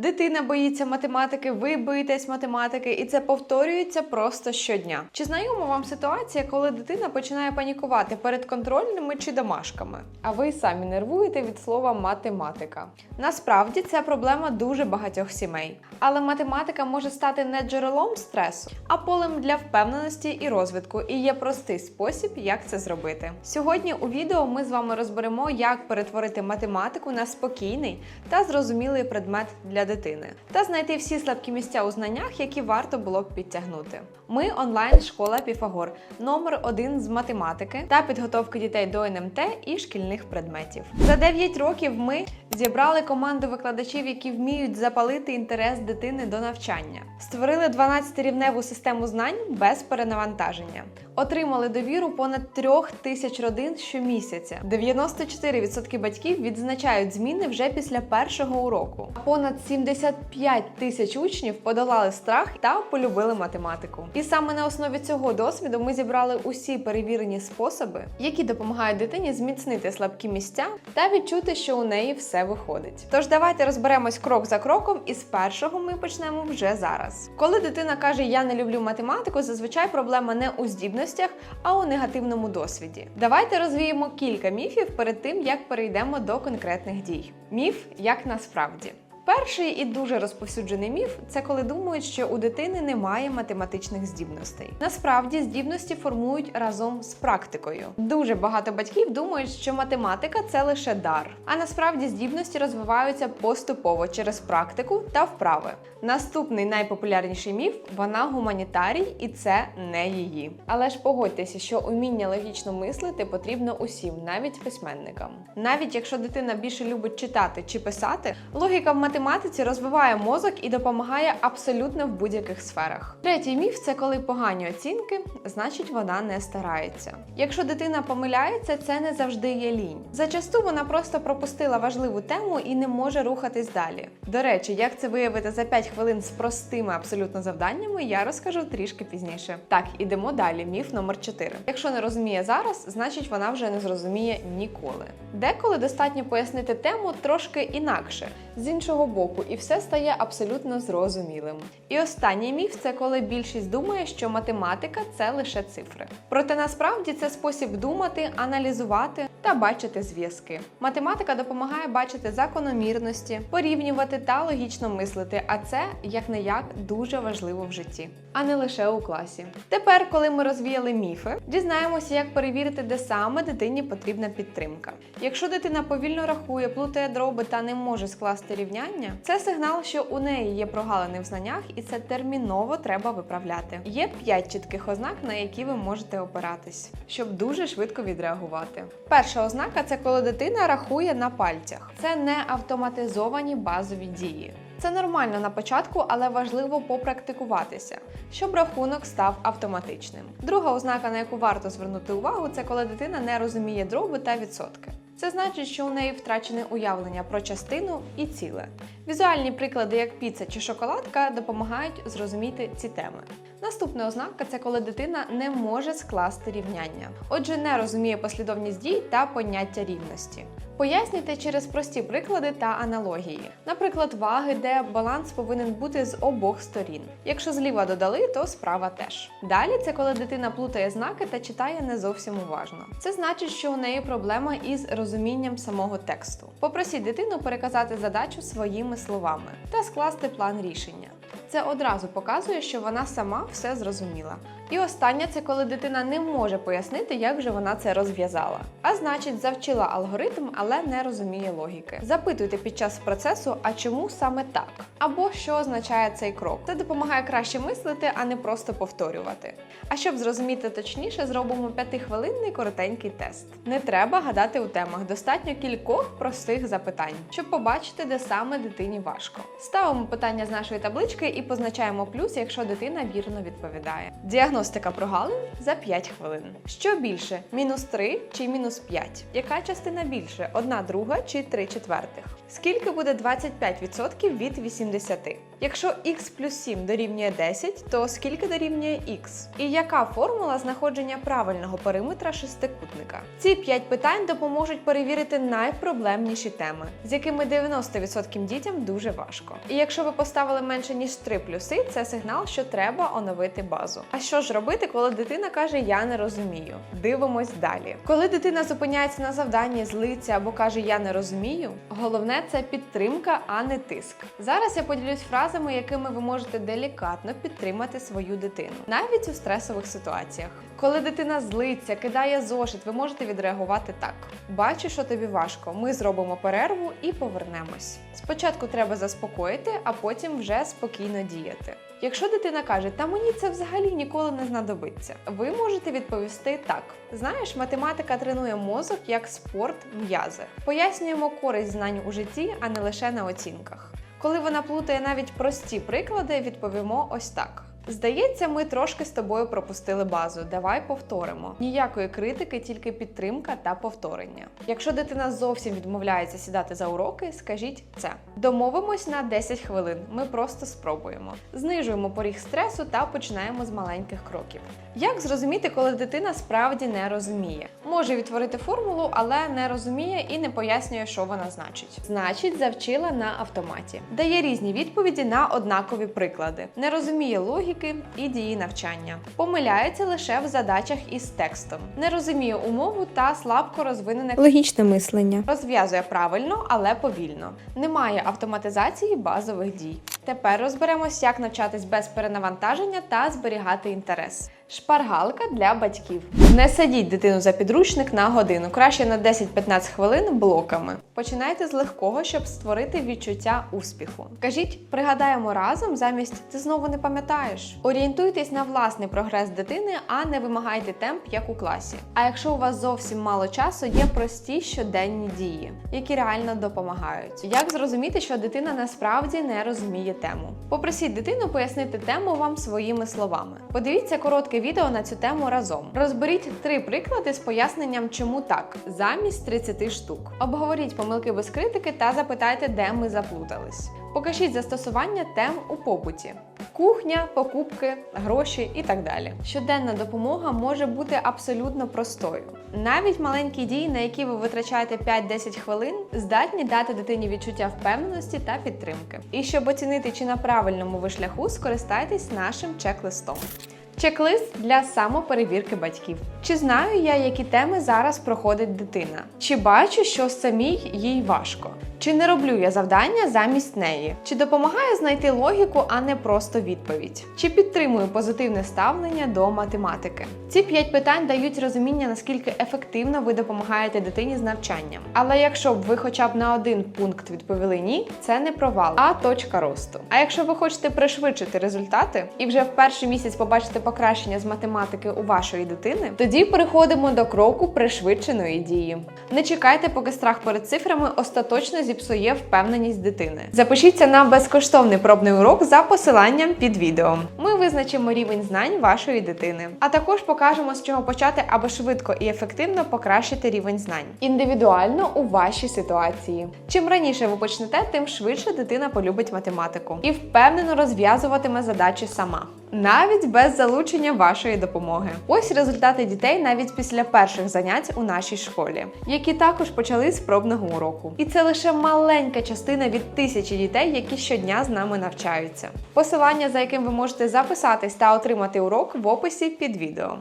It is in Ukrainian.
Дитина боїться математики, ви боїтесь математики, і це повторюється просто щодня. Чи знайома вам ситуація, коли дитина починає панікувати перед контрольними чи домашками? А ви самі нервуєте від слова математика? Насправді це проблема дуже багатьох сімей. Але математика може стати не джерелом стресу, а полем для впевненості і розвитку. І є простий спосіб, як це зробити. Сьогодні у відео ми з вами розберемо, як перетворити математику на спокійний та зрозумілий предмет для дитини, та знайти всі слабкі місця у знаннях, які варто було б підтягнути. Ми онлайн-школа Піфагор, номер один з математики та підготовки дітей до НМТ і шкільних предметів. За 9 років ми зібрали команду викладачів, які вміють запалити інтерес дитини до навчання, створили 12-рівневу систему знань без перенавантаження, отримали довіру понад трьох тисяч родин щомісяця. 94% батьків відзначають зміни вже після першого уроку. Понад 75 тисяч учнів подолали страх та полюбили математику. І саме на основі цього досвіду ми зібрали усі перевірені способи, які допомагають дитині зміцнити слабкі місця та відчути, що у неї все виходить. Тож давайте розберемось крок за кроком, і з першого ми почнемо вже зараз. Коли дитина каже Я не люблю математику, зазвичай проблема не у здібностях, а у негативному досвіді. Давайте розвіємо кілька міфів перед тим, як перейдемо до конкретних дій. Міф як насправді. Перший і дуже розповсюджений міф це коли думають, що у дитини немає математичних здібностей. Насправді здібності формують разом з практикою. Дуже багато батьків думають, що математика це лише дар, а насправді здібності розвиваються поступово через практику та вправи. Наступний найпопулярніший міф вона гуманітарій, і це не її. Але ж погодьтеся, що уміння логічно мислити потрібно усім, навіть письменникам. Навіть якщо дитина більше любить читати чи писати, логіка в математиці розвиває мозок і допомагає абсолютно в будь-яких сферах. Третій міф це коли погані оцінки, значить вона не старається. Якщо дитина помиляється, це не завжди є лінь. Зачасту вона просто пропустила важливу тему і не може рухатись далі. До речі, як це виявити за 5 хвилин з простими абсолютно завданнями, я розкажу трішки пізніше. Так, ідемо далі. Міф номер 4. Якщо не розуміє зараз, значить вона вже не зрозуміє ніколи. Деколи достатньо пояснити тему трошки інакше, з іншого боку, і все стає абсолютно зрозумілим. І останній міф це коли більшість думає, що математика це лише цифри. Проте насправді це спосіб думати, аналізувати та бачити зв'язки. Математика допомагає бачити закономірності, порівнювати та логічно мислити, а це як не як дуже важливо в житті, а не лише у класі. Тепер, коли ми розвіяли міфи, дізнаємося, як перевірити, де саме дитині потрібна підтримка. Якщо дитина повільно рахує, плутає дроби та не може скласти рівняння, це сигнал, що у неї є прогалини в знаннях, і це терміново треба виправляти. Є 5 чітких ознак, на які ви можете опиратись, щоб дуже швидко відреагувати. Перша ознака це коли дитина рахує на пальцях. Це не автоматизовані базові дії. Це нормально на початку, але важливо попрактикуватися, щоб рахунок став автоматичним. Друга ознака, на яку варто звернути увагу, це коли дитина не розуміє дроби та відсотки. Це значить, що у неї втрачене уявлення про частину і ціле. Візуальні приклади, як піца чи шоколадка, допомагають зрозуміти ці теми. Наступна ознака це коли дитина не може скласти рівняння, отже, не розуміє послідовність дій та поняття рівності. Пояснюйте через прості приклади та аналогії, наприклад, ваги, де баланс повинен бути з обох сторін. Якщо зліва додали, то справа теж. Далі це коли дитина плутає знаки та читає не зовсім уважно. Це значить, що у неї проблема із розумінням самого тексту. Попросіть дитину переказати задачу своїми словами та скласти план рішення. Це одразу показує, що вона сама все зрозуміла. І останнє це коли дитина не може пояснити, як же вона це розв'язала. А значить, завчила алгоритм, але не розуміє логіки. Запитуйте під час процесу, а чому саме так? Або що означає цей крок. Це допомагає краще мислити, а не просто повторювати. А щоб зрозуміти точніше, зробимо п'ятихвилинний коротенький тест. Не треба гадати у темах, достатньо кількох простих запитань, щоб побачити, де саме дитині важко. Ставимо питання з нашої таблички і позначаємо плюс, якщо дитина вірно відповідає. Діагноз Діагностика прогалин за 5 хвилин. Що більше, мінус 3 чи мінус 5? Яка частина більше? Одна друга чи 3 четвертих? Скільки буде 25% від 80? Якщо х плюс 7 дорівнює 10, то скільки дорівнює х? І яка формула знаходження правильного периметра шестикутника? Ці 5 питань допоможуть перевірити найпроблемніші теми, з якими 90% дітям дуже важко. І якщо ви поставили менше ніж 3 плюси, це сигнал, що треба оновити базу. А що ж робити, коли дитина каже Я не розумію? Дивимось далі. Коли дитина зупиняється на завданні, злиться або каже Я не розумію, головне це підтримка, а не тиск. Зараз я поділюсь фразами, якими ви можете делікатно підтримати свою дитину, навіть у стресових ситуаціях. Коли дитина злиться, кидає зошит, ви можете відреагувати так: бачу, що тобі важко. Ми зробимо перерву і повернемось. Спочатку треба заспокоїти, а потім вже спокійно діяти. Якщо дитина каже, та мені це взагалі ніколи не знадобиться, ви можете відповісти так: знаєш, математика тренує мозок як спорт м'язи. Пояснюємо користь знань у житті, а не лише на оцінках. Коли вона плутає навіть прості приклади, відповімо ось так. Здається, ми трошки з тобою пропустили базу. Давай повторимо. Ніякої критики, тільки підтримка та повторення. Якщо дитина зовсім відмовляється сідати за уроки, скажіть це. Домовимось на 10 хвилин. Ми просто спробуємо. Знижуємо поріг стресу та починаємо з маленьких кроків. Як зрозуміти, коли дитина справді не розуміє? Може відтворити формулу, але не розуміє і не пояснює, що вона значить. Значить, завчила на автоматі. Дає різні відповіді на однакові приклади. Не розуміє логіки і дії навчання. Помиляється лише в задачах із текстом. Не розуміє умову та слабко розвинене Логічне мислення. розв'язує правильно, але повільно. Немає автоматизації базових дій. Тепер розберемось, як навчатись без перенавантаження та зберігати інтерес. Шпаргалка для батьків. Не садіть дитину за підручник на годину, краще на 10-15 хвилин блоками. Починайте з легкого, щоб створити відчуття успіху. Кажіть, пригадаємо разом замість ти знову не пам'ятаєш. Орієнтуйтесь на власний прогрес дитини, а не вимагайте темп, як у класі. А якщо у вас зовсім мало часу, є прості щоденні дії, які реально допомагають. Як зрозуміти, що дитина насправді не розуміє тему? Попросіть дитину пояснити тему вам своїми словами. Подивіться відео на цю тему разом. Розберіть три приклади з поясненням, чому так, замість 30 штук. Обговоріть помилки без критики та запитайте, де ми заплутались. Покажіть застосування тем у побуті: кухня, покупки, гроші і так далі. Щоденна допомога може бути абсолютно простою. Навіть маленькі дії, на які ви витрачаєте 5-10 хвилин, здатні дати дитині відчуття впевненості та підтримки. І щоб оцінити, чи на правильному ви шляху, скористайтесь нашим чек-листом. Чек-лист для самоперевірки батьків. Чи знаю я, які теми зараз проходить дитина? Чи бачу, що самій їй важко? Чи не роблю я завдання замість неї? Чи допомагаю знайти логіку, а не просто відповідь? Чи підтримую позитивне ставлення до математики? Ці п'ять питань дають розуміння, наскільки ефективно ви допомагаєте дитині з навчанням. Але якщо б ви хоча б на один пункт відповіли ні, це не провал, а точка росту. А якщо ви хочете пришвидшити результати і вже в перший місяць побачити покращення з математики у вашої дитини, тоді переходимо до кроку пришвидшеної дії. Не чекайте, поки страх перед цифрами остаточно зіпсує впевненість дитини. Запишіться на безкоштовний пробний урок за посиланням під відео. Ми визначимо рівень знань вашої дитини, а також покажемо, з чого почати, аби швидко і ефективно покращити рівень знань індивідуально у вашій ситуації. Чим раніше ви почнете, тим швидше дитина полюбить математику і впевнено розв'язуватиме задачі сама. Навіть без залучення вашої допомоги. Ось результати дітей навіть після перших занять у нашій школі, які також почали з пробного уроку. І це лише маленька частина від тисячі дітей, які щодня з нами навчаються. Посилання, за яким ви можете записатись та отримати урок в описі під відео.